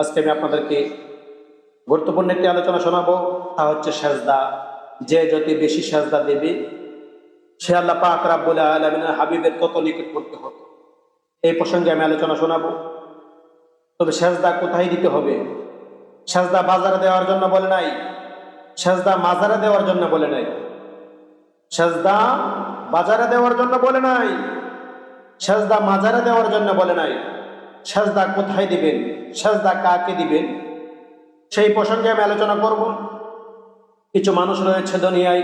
আজকে আমি আপনাদেরকে গুরুত্বপূর্ণ একটি আলোচনা শোনাবো, তা হচ্ছে সেজদা। যে যত বেশি সেজদা দেবে, সে আল্লাহ পাক রাব্বুল আলামিনের হাবিবের তত নিকটবর্তী হবে এই প্রসঙ্গে আমি আলোচনা শোনাবো। তবে সেজদা কোথায় দিতে হবে? সেজদা বাজারে দেওয়ার জন্য বলে নাই, সেজদা মাজারে দেওয়ার জন্য বলে নাই, সেজদা বাজারে দেওয়ার জন্য বলে নাই, সেজদা মাজারে দেওয়ার জন্য বলে নাই। সেজদা কোথায় দিবেন? সেজদা কাকে দিবেন? সেই প্রসঙ্গে আমি আলোচনা করব। কিছু মানুষ রয়েছে দুনিয়ায়,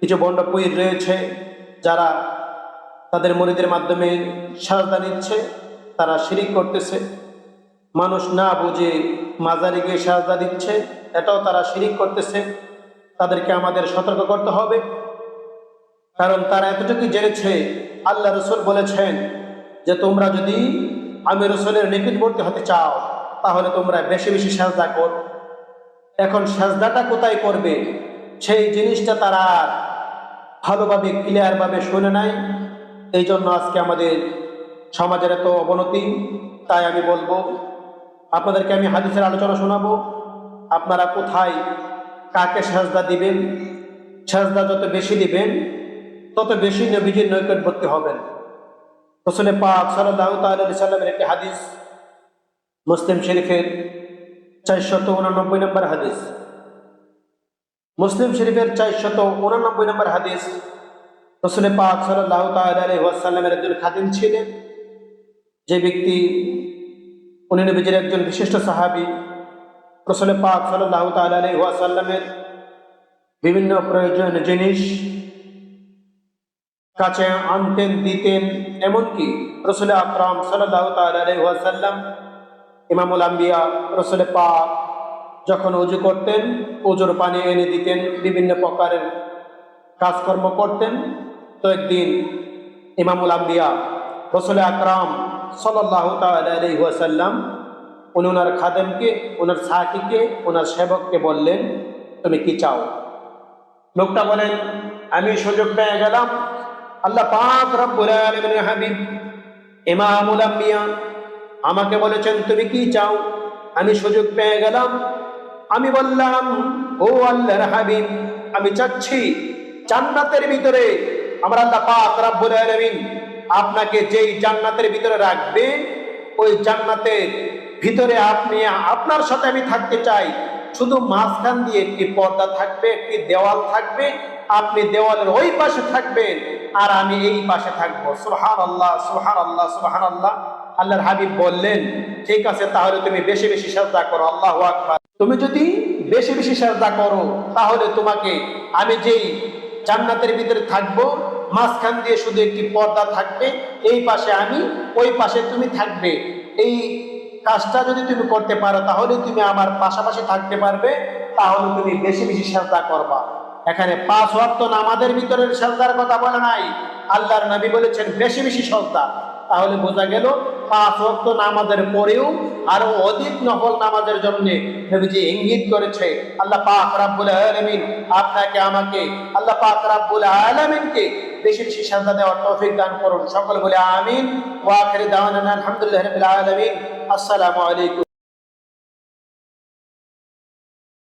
কিছু বন্ডপীর রয়েছে, যারা তাদের মরিদের মাধ্যমে সাজদা নিচ্ছে, তারা শিরিক করতেছে। মানুষ না বুঝে মাজারে গিয়ে সাজদা দিচ্ছে, এটাও তারা শিরিক করতেছে। তাদেরকে আমাদের সতর্ক করতে হবে। কারণ তারা এতটুকু জেনেছে, আল্লাহ রসুল বলেছেন যে তোমরা যদি আমি রসুলের নিকটবর্তী হতে চাও, তাহলে তোমরা বেশি বেশি সাজদা কর। এখন সাজদাটা কোথায় করবে? সেই জিনিসটা তারা ভালোভাবে ক্লিয়ারভাবে শুনে নাই। এই জন্য আজকে আমাদের সমাজের এত অবনতি, তাই আমি বলব, আপনাদেরকে আমি হাদিসের আলোচনা শোনাবো। আপনারা কোথায় কাকে সাজদা দিবেন? সাজদা যত বেশি দিবেন, তত বেশি নবীজির নৈকটবর্তী হবেন। রসুলের পাক সাল্লাহ তাল্লাহ সাল্লামের একটি হাদিস, মুসলিম শরীফের চারশত উনানব্বই নম্বর হাদিস। মুসলিম শরীফের চারশত উনানব্বই নম্বর হাদিস, রসুল পাক সাল্লাহ তাল্লামের একজন খাদিম ছিলেন। যে ব্যক্তি, উনি নবীজির একজন বিশিষ্ট সাহাবি। রসুল পাক সাল্লাহ তাল্লামের বিভিন্ন প্রয়োজনীয় জিনিস কাছে আনতেন, দিতেন। এমনকি রসুল আকরাম সাল্লাহ তাল্লাম ইমামুল আম্বিয়া, রসুল পাক যখন উজু করতেন, উজুর পানি এনে দিতেন, বিভিন্ন প্রকারের কাজকর্ম করতেন। তো একদিন ইমামুল আম্বিয়া, রসুল আকরাম সাল্লাহ তাল্লাম উনি ওনার খাদেমকে, ওনার সাকিকে ওনার সেবককে বললেন, তুমি কি চাও? লোকটা বলেন, আমি সুযোগ পেয়ে গেলাম আল্লাহ পাক রব্বুল আলামিনের হাবিব, ইমামুল আম্বিয়া আমাকে বলেছেন, তুমি কি চাও? আমি সুযোগ পেয়ে গেলাম। আমি বললাম, ও আল্লাহর হাবিব, আমি চাচ্ছি জান্নাতের ভিতরে আমার আল্লাহ পাক রব্বুল আলামিন আপনাকে যেই জান্নাতের ভিতরে রাখবে ওই জান্নাতের ভিতরে আপনি, আপনার সাথে আমি থাকতে চাই। শুধু মাঝখান দিয়ে একটি পর্দা থাকবে, একটি দেওয়াল থাকবে, আপনি দেওয়ালের ওই পাশে থাকবেন, আর আমি এই পাশে থাকব। সুহান আল্লাহ সুহান আল্লাহ সুহান আল্লাহ আল্লাহর হাবিব বললেন, ঠিক আছে, তাহলে তুমি বেশি বেশি সাজদা করো, আল্লাহ আকবার। তুমি যদি বেশি বেশি সাজদা করো, তাহলে তোমাকে আমি যেই জান্নাতের ভিতরে থাকব, মাঝখান দিয়ে শুধু একটি পর্দা থাকবে, এই পাশে আমি, ওই পাশে তুমি থাকবে। এই কাজটা যদি তুমি করতে পারো তাহলে তুমি আমার পাশাপাশি থাকতে পারবে, তাহলে তুমি বেশি বেশি সাজদা করবা। এখানে পাঁচ ওয়াক্ত নামাজের ভিতরে সাজদার কথা বলে নাই। আল্লাহর নবী বলেছেন, বেশি বেশি সাজদা। তাহলে বোঝা গেল, পাঁচ ওয়াক্ত নামাজের পরেও আরও অধিক নফল নামাজের জন্য নবীজি ইঙ্গিত করেছে। আল্লাহ পাক রাব্বুল আলামিন আপনাকে, আমাকে, আল্লাহ পাক রাব্বুল আলামিনকে বেশি বেশি সাজদা দেওয়ার তৌফিক দান করুন। সকল বলে আমিন। ওয়া আখির দাওয়ানা আলহামদুলিল্লাহি রাব্বিল আলামিন। আসসালামু আলাইকুম।